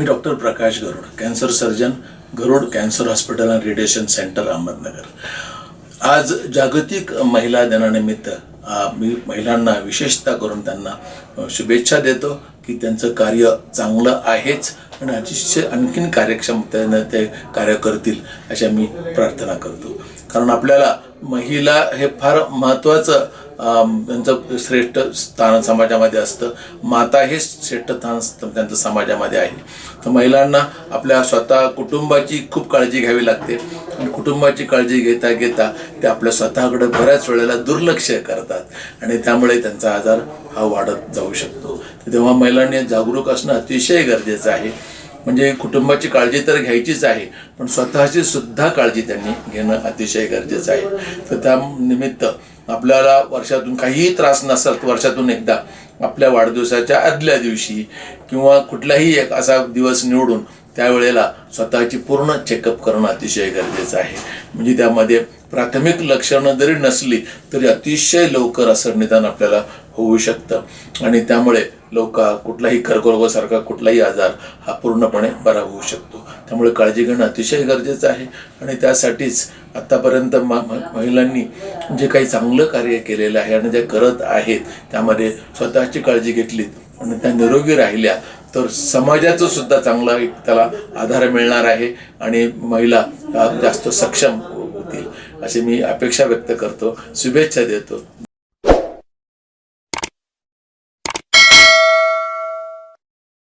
Me doctor Prakash Garud cancer surgeon Garud cancer hospital and radiation centre Ahmednagar. आज जागतिक महिला दिनानिमित्त मी महिलांना विशेषतः करून त्यांना शुभेच्छा देतो की त्यांचं कार्य चांगलं आहेच आणि अतिशय आणखीन कार्यक्षमतेनं ते कार्य करतील अशा मी प्रार्थना करतो. कारण आपल्याला महिला हे फार महत्त्वाचं त्यांचं श्रेष्ठ स्थान समाजामध्ये असतं. माता हे श्रेष्ठ स्थान त्यांचं समाजामध्ये आहे. तर महिलांना आपल्या स्वतः कुटुंबाची खूप काळजी घ्यावी लागते. आणि कुटुंबाची काळजी घेता घेता ते आपल्या स्वतःकडे बऱ्याच वेळेला दुर्लक्ष करतात. आणि त्यामुळे त्यांचा आजार हा वाढत जाऊ शकतो. तेव्हा महिलांनी जागरूक असणं अतिशय गरजेचं आहे. म्हणजे कुटुंबाची काळजी तर घ्यायचीच आहे पण स्वतःची सुद्धा काळजी त्यांनी घेणं अतिशय गरजेचं आहे. तर त्या निमित्त आपल्याला वर्षातून काहीही त्रास नसेल तर वर्षातून एकदा आपल्या वाढदिवसाच्या आदल्या दिवशी किंवा कुठलाही एक असा दिवस निवडून त्यावेळेला स्वतःची पूर्ण चेकअप करणं अतिशय गरजेचं आहे. म्हणजे त्यामध्ये प्राथमिक लक्षणं जरी नसली तरी अतिशय लवकर असं निदान आपल्याला होऊ शकतं. आणि त्यामुळे लोक कुठलाही कर्करोगासारखा कुठलाही आजार हा पूर्णपणे बरा होऊ शकतो. त्यामुळे काळजी घेणं अतिशय गरजेचं आहे. आणि त्यासाठीच आत्तापर्यंत महिलांनी जे काही चांगलं कार्य केलेलं आहे आणि जे करत आहेत त्यामध्ये स्वतःची काळजी घेतलीत आणि त्या निरोगी राहिल्या तर समाजाचं सुद्धा चांगला एक त्याला आधार मिळणार आहे आणि महिला जास्त सक्षम होतील. अशी मी अपेक्षा व्यक्त करतो. शुभेच्छा देतो.